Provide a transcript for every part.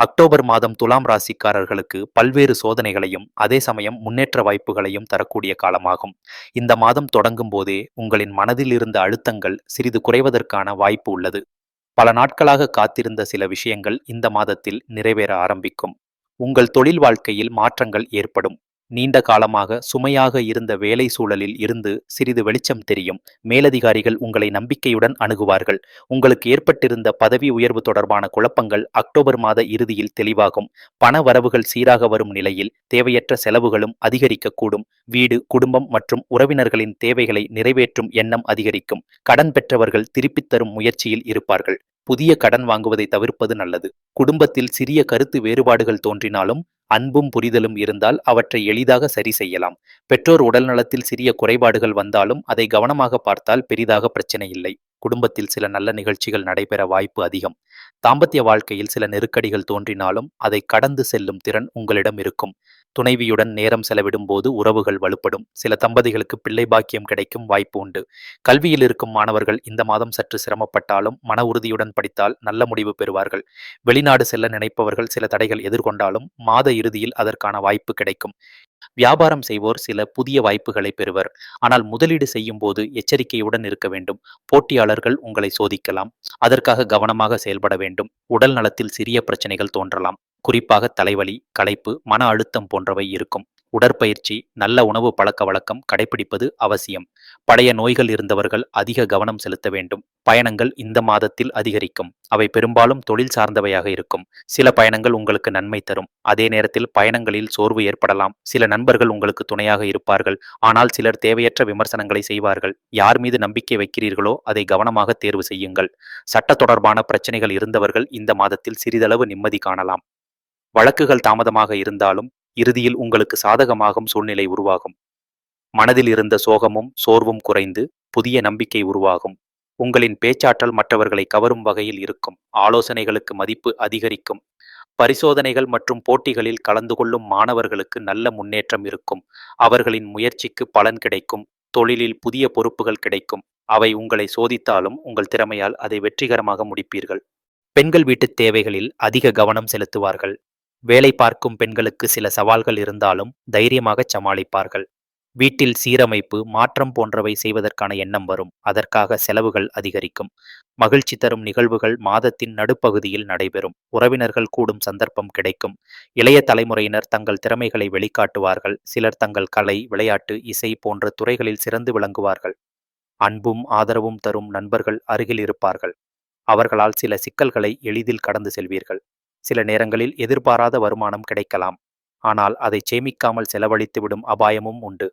October மாதம் துலாம் ராசிக்காரர்களுக்கு பல்வேறு சோதனைகளையும் அதே சமயம் முன்னேற்ற வாய்ப்புகளையும் தரக்கூடிய காலமாகும். இந்த மாதம் தொடங்கும் போதே உங்களின் மனதில் இருந்த அழுத்தங்கள் சிறிது குறைவதற்கான வாய்ப்பு உள்ளது. பல நாட்களாக காத்திருந்த சில விஷயங்கள் இந்த மாதத்தில் நிறைவேற ஆரம்பிக்கும். உங்கள் தொழில் வாழ்க்கையில் மாற்றங்கள் ஏற்படும். நீண்ட காலமாக சுமையாக இருந்த வேலை சூழலில் இருந்து சிறிது வெளிச்சம் தெரியும். மேலதிகாரிகள் உங்களை நம்பிக்கையுடன் அணுகுவார்கள். உங்களுக்கு ஏற்பட்டிருந்த பதவி உயர்வு தொடர்பான குழப்பங்கள் அக்டோபர் மாத இறுதியில் தெளிவாகும். பண வரவுகள் சீராக வரும் நிலையில் தேவையற்ற செலவுகளும் அதிகரிக்கக்கூடும். வீடு குடும்பம் மற்றும் உறவினர்களின் தேவைகளை நிறைவேற்றும் எண்ணம் அதிகரிக்கும். கடன் பெற்றவர்கள் திருப்பித் தரும் முயற்சியில் இருப்பார்கள். புதிய கடன் வாங்குவதை தவிர்ப்பது நல்லது. குடும்பத்தில் சிறிய கருத்து வேறுபாடுகள் தோன்றினாலும் அன்பும் புரிதலும் இருந்தால் அவற்றை எளிதாக சரி செய்யலாம். பெற்றோர் உடல்நலத்தில் சிறிய குறைபாடுகள் வந்தாலும் அதை கவனமாக பார்த்தால் பெரிதாக பிரச்சனை இல்லை. குடும்பத்தில் சில நல்ல நிகழ்ச்சிகள் நடைபெற வாய்ப்பு அதிகம். தாம்பத்திய வாழ்க்கையில் சில நெருக்கடிகள் தோன்றினாலும் அதை கடந்து செல்லும் திறன் உங்களிடம் இருக்கும். துணைவியுடன் நேரம் செலவிடும் போது உறவுகள் வலுப்படும். சில தம்பதிகளுக்கு பிள்ளை பாக்கியம் கிடைக்கும் வாய்ப்பு உண்டு. கல்வியில் இருக்கும் மாணவர்கள் இந்த மாதம் சற்று சிரமப்பட்டாலும் மன உறுதியுடன் படித்தால் நல்ல முடிவு பெறுவார்கள். வெளிநாடு செல்ல நினைப்பவர்கள் சில தடைகள் எதிர்கொண்டாலும் மாத இறுதியில் அதற்கான வாய்ப்பு கிடைக்கும். வியாபாரம் செய்வோர் சில புதிய வாய்ப்புகளை பெறுவர். ஆனால் முதலீடு செய்யும் போது எச்சரிக்கையுடன் இருக்க வேண்டும். போட்டியாளர்கள் உங்களை சோதிக்கலாம். அதற்காக கவனமாக செயல்பட வேண்டும். உடல் நலத்தில் சிறிய பிரச்சனைகள் தோன்றலாம். குறிப்பாக தலைவலி களைப்பு மன அழுத்தம் போன்றவை இருக்கும். உடற்பயிற்சி நல்ல உணவு பழக்க வழக்கம் கடைபிடிப்பது அவசியம். பழைய நோய்கள் இருந்தவர்கள் அதிக கவனம் செலுத்த வேண்டும். பயணங்கள் இந்த மாதத்தில் அதிகரிக்கும். அவை பெரும்பாலும் தொழில் சார்ந்தவையாக இருக்கும். சில பயணங்கள் உங்களுக்கு நன்மை தரும். அதே நேரத்தில் பயணங்களில் சோர்வு ஏற்படலாம். சில நண்பர்கள் உங்களுக்கு துணையாக இருப்பார்கள். ஆனால் சிலர் தேவையற்ற விமர்சனங்களை செய்வார்கள். யார் மீது நம்பிக்கை வைக்கிறீர்களோ அதை கவனமாக தேர்வு செய்யுங்கள். சட்ட தொடர்பான பிரச்சனைகள் இருந்தவர்கள் இந்த மாதத்தில் சிறிதளவு நிம்மதி காணலாம். வழக்குகள் தாமதமாக இருந்தாலும் இறுதியில் உங்களுக்கு சாதகமாகும் சூழ்நிலை உருவாகும். மனதில் இருந்த சோகமும் சோர்வும் குறைந்து புதிய நம்பிக்கை உருவாகும். உங்களின் பேச்சாற்றல் மற்றவர்களை கவரும் வகையில் இருக்கும். ஆலோசனைகளுக்கு மதிப்பு அதிகரிக்கும். பரிசோதனைகள் மற்றும் போட்டிகளில் கலந்து கொள்ளும் மாணவர்களுக்கு நல்ல முன்னேற்றம் இருக்கும். அவர்களின் முயற்சிக்கு பலன் கிடைக்கும். தொழிலில் புதிய பொறுப்புகள் கிடைக்கும். அவை உங்களை சோதித்தாலும் உங்கள் திறமையால் அதை வெற்றிகரமாக முடிப்பீர்கள். பெண்கள் வீட்டுத் தேவைகளில் அதிக கவனம் செலுத்துவார்கள். வேலை பார்க்கும் பெண்களுக்கு சில சவால்கள் இருந்தாலும் தைரியமாக சமாளிப்பார்கள். வீட்டில் சீரமைப்பு மாற்றம் போன்றவை செய்வதற்கான எண்ணம் வரும். அதற்காக செலவுகள் அதிகரிக்கும். மகிழ்ச்சி தரும் நிகழ்வுகள் மாதத்தின் நடுப்பகுதியில் நடைபெறும். உறவினர்கள் கூடும் சந்தர்ப்பம் கிடைக்கும். இளைய தலைமுறையினர் தங்கள் திறமைகளை வெளிக்காட்டுவார்கள். சிலர் தங்கள் கலை விளையாட்டு இசை போன்ற துறைகளில் சிறந்து விளங்குவார்கள். அன்பும் ஆதரவும் தரும் நண்பர்கள் அருகில் இருப்பார்கள். அவர்களால் சில சிக்கல்களை எளிதில் கடந்து செல்வீர்கள். சில நேரங்களில் எதிர்பாராத வருமானம் கிடைக்கலாம். ஆனால் அதை சேமிக்காமல் செலவழித்துவிடும் அபாயமும் உண்டு.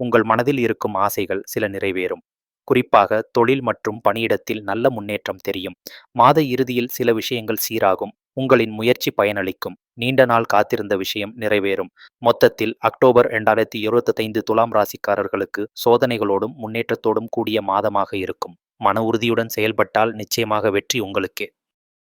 உங்கள் மனதில் இருக்கும் ஆசைகள் சில நிறைவேறும். குறிப்பாக தொழில் மற்றும் பணியிடத்தில் நல்ல முன்னேற்றம் தெரியும். மாத இறுதியில் சில விஷயங்கள் சீராகும். உங்களின் முயற்சி பயனளிக்கும். நீண்ட நாள் காத்திருந்த விஷயம் நிறைவேறும். மொத்தத்தில் அக்டோபர் இரண்டாயிரத்தி இருபத்தைந்து துலாம் ராசிக்காரர்களுக்கு சோதனைகளோடும் முன்னேற்றத்தோடும் கூடிய மாதமாக இருக்கும். மன உறுதியுடன் செயல்பட்டால் நிச்சயமாக வெற்றி உங்களுக்கே.